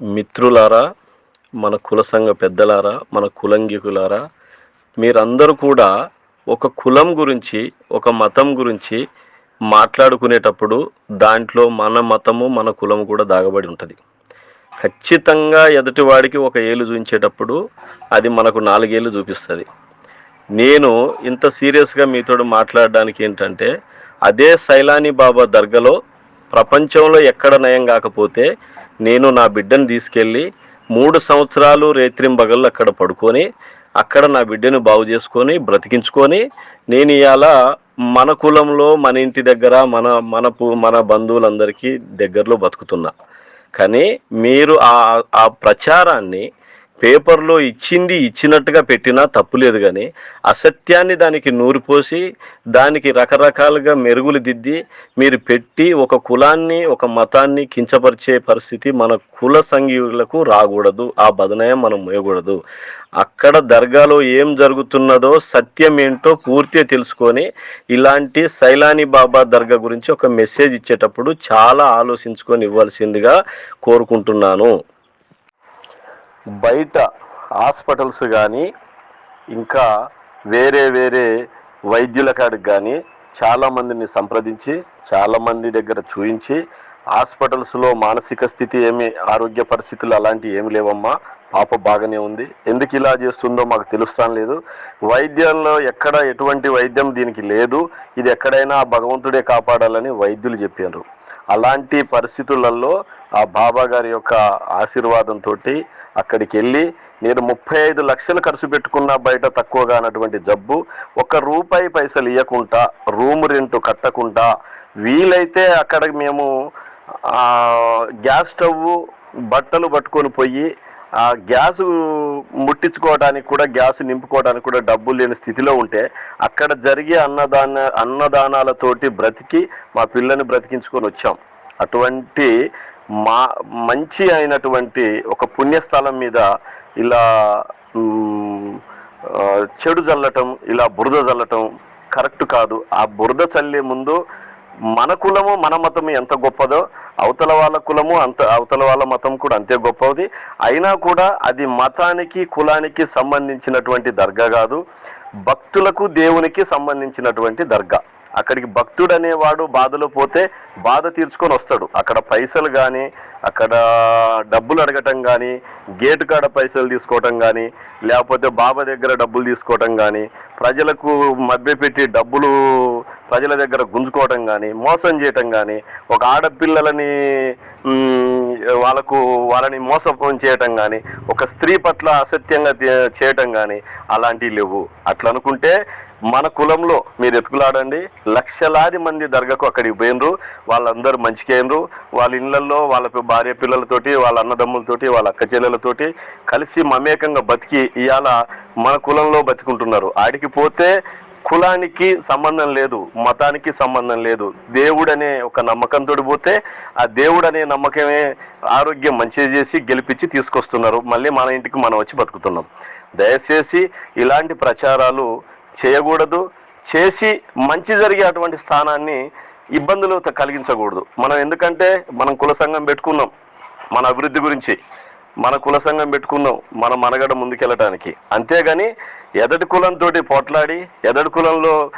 మిత్రులారా మన కుల సంఘ పెద్దలారా మన కులంగికులారా మీరందరూ కూడా ఒక కులం గురించి ఒక మతం గురించి మాట్లాడుకునేటప్పుడు దాంట్లో మన మతము మన కులము కూడా దాగబడి ఉంటుంది. ఖచ్చితంగా ఎదుటివాడికి ఒక ఏలు చూపించేటప్పుడు అది మనకు నాలుగేళ్ళు చూపిస్తుంది. నేను ఇంత సీరియస్గా మీతో మాట్లాడడానికి ఏంటంటే అదే సైలాని బాబా దర్గాలో ప్రపంచంలో ఎక్కడ నయం కాకపోతే నేను నా బిడ్డను తీసుకెళ్ళి మూడు సంవత్సరాలు రేత్రింబగళ్ళు అక్కడ పడుకొని అక్కడ నా బిడ్డను బాగు చేసుకొని బ్రతికించుకొని నేను ఇవాళ మన కులంలో మన ఇంటి దగ్గర మన మన మన బంధువులందరికీ దగ్గరలో బతుకుతున్నా. కానీ మీరు ఆ ఆ ప్రచారాన్ని పేపర్లో ఇచ్చింది ఇచ్చినట్టుగా పెట్టినా తప్పులేదు కానీ అసత్యాన్ని దానికి నూరిపోసి దానికి రకరకాలుగా మెరుగులు దిద్ది మీరు పెట్టి ఒక కులాన్ని ఒక మతాన్ని కించపరిచే పరిస్థితి మన కుల సంఘీయులకు రాకూడదు. ఆ బదనయం మనం మోయకూడదు. అక్కడ దర్గాలో ఏం జరుగుతున్నదో సత్యం ఏంటో పూర్తిగా తెలుసుకొని ఇలాంటి సైలాని బాబా దర్గా గురించి ఒక మెసేజ్ ఇచ్చేటప్పుడు చాలా ఆలోచించుకొని ఇవ్వాల్సిందిగా కోరుకుంటున్నాను. బయట హాస్పిటల్స్ కానీ ఇంకా వేరే వేరే వైద్యుల కాడికి కానీ చాలామందిని సంప్రదించి చాలామంది దగ్గర చూయించి హాస్పిటల్స్లో మానసిక స్థితి ఏమి ఆరోగ్య పరిస్థితులు అలాంటివి ఏమి లేవమ్మా పాప బాగానే ఉంది. ఎందుకు ఇలా చేస్తుందో మాకు తెలుస్తాను లేదు. వైద్యంలో ఎక్కడ ఎటువంటి వైద్యం దీనికి లేదు. ఇది ఎక్కడైనా భగవంతుడే కాపాడాలని వైద్యులు చెప్పారు అలాంటి పరిస్థితులలో ఆ బాబా గారి యొక్క ఆశీర్వాదంతో అక్కడికి వెళ్ళి నేను ముప్పై ఐదు లక్షలు ఖర్చు పెట్టుకున్న బయట తక్కువగా అన్నటువంటి జబ్బు ఒక రూపాయి పైసలు ఇవ్వకుండా రూమ్ రెంట్ కట్టకుండా వీలైతే అక్కడ మేము గ్యాస్ స్టవ్ బట్టలు పట్టుకొని పోయి ఆ గ్యాస్ ముట్టించుకోవడానికి కూడా గ్యాస్ నింపుకోవడానికి కూడా డబ్బులు లేని స్థితిలో ఉంటే అక్కడ జరిగే అన్నదాన అన్నదానాలతోటి బ్రతికి మా పిల్లని బ్రతికించుకొని వచ్చాం. అటువంటి మా మంచి అయినటువంటి ఒక పుణ్యస్థలం మీద ఇలా చెడు చల్లటం ఇలా బురద చల్లటం కరెక్ట్ కాదు. ఆ బురద చల్లే ముందు మన కులము మన మతం ఎంత గొప్పదో అవతల వాళ్ళ కులము అంత అవతల వాళ్ళ మతం కూడా అంతే గొప్పది. అయినా కూడా అది మతానికి కులానికి సంబంధించినటువంటి దర్గా కాదు భక్తులకు దేవునికి సంబంధించినటువంటి దర్గా. అక్కడికి భక్తుడు అనేవాడు బాధలో పోతే బాధ తీర్చుకొని వస్తాడు. అక్కడ పైసలు కానీ అక్కడ డబ్బులు అడగటం కానీ గేటు కాడ పైసలు తీసుకోవటం కానీ లేకపోతే బాబా దగ్గర డబ్బులు తీసుకోవటం కానీ ప్రజలకు మభ్యపెట్టి డబ్బులు ప్రజల దగ్గర గుంజుకోవటం కానీ మోసం చేయటం కానీ ఒక ఆడపిల్లలని వాళ్ళకు వాళ్ళని మోసం చేయటం కానీ ఒక స్త్రీ పట్ల అసత్యంగా చేయటం కానీ అలాంటివి లేవు. అట్లా అనుకుంటే మన కులంలో మీరు ఎతుకులాడండి లక్షలాది మంది దర్గాకు అక్కడికి పోయినరు. వాళ్ళందరూ మంచికైనరు వాళ్ళ ఇళ్ళలో వాళ్ళ భార్య పిల్లలతోటి వాళ్ళ అన్నదమ్ములతోటి వాళ్ళ అక్క చెల్లెలతోటి కలిసి మమేకంగా బతికి ఇవాళ మన కులంలో బతికుంటున్నారు. ఆడికి పోతే కులానికి సంబంధం లేదు మతానికి సంబంధం లేదు. దేవుడు అనే ఒక నమ్మకంతో పోతే ఆ దేవుడు అనే నమ్మకమే ఆరోగ్యం మంచిగా చేసి గెలిపించి తీసుకొస్తున్నారు. మళ్ళీ మన ఇంటికి మనం వచ్చి బతుకుతున్నాం. దయచేసి ఇలాంటి ప్రచారాలు చేయకూడదు. చేసి మంచి జరిగే అటువంటి స్థానాన్ని ఇబ్బందులు కలిగించకూడదు. మనం ఎందుకంటే మనం కుల సంఘం పెట్టుకున్నాం. మన అభివృద్ధి గురించి మన కుల సంఘం పెట్టుకున్నాం. మన మనగడ ముందుకెళ్ళటానికి. అంతేగాని ఎదటి కులంతో పోట్లాడి ఎదటి కులంలో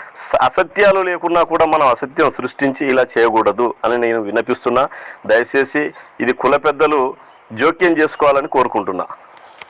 అసత్యాలు లేకున్నా కూడా మనం అసత్యం సృష్టించి ఇలా చేయకూడదు అని నేను విన్నపిస్తున్నా. దయచేసి ఇది కుల పెద్దలు జోక్యం చేసుకోవాలని కోరుకుంటున్నా.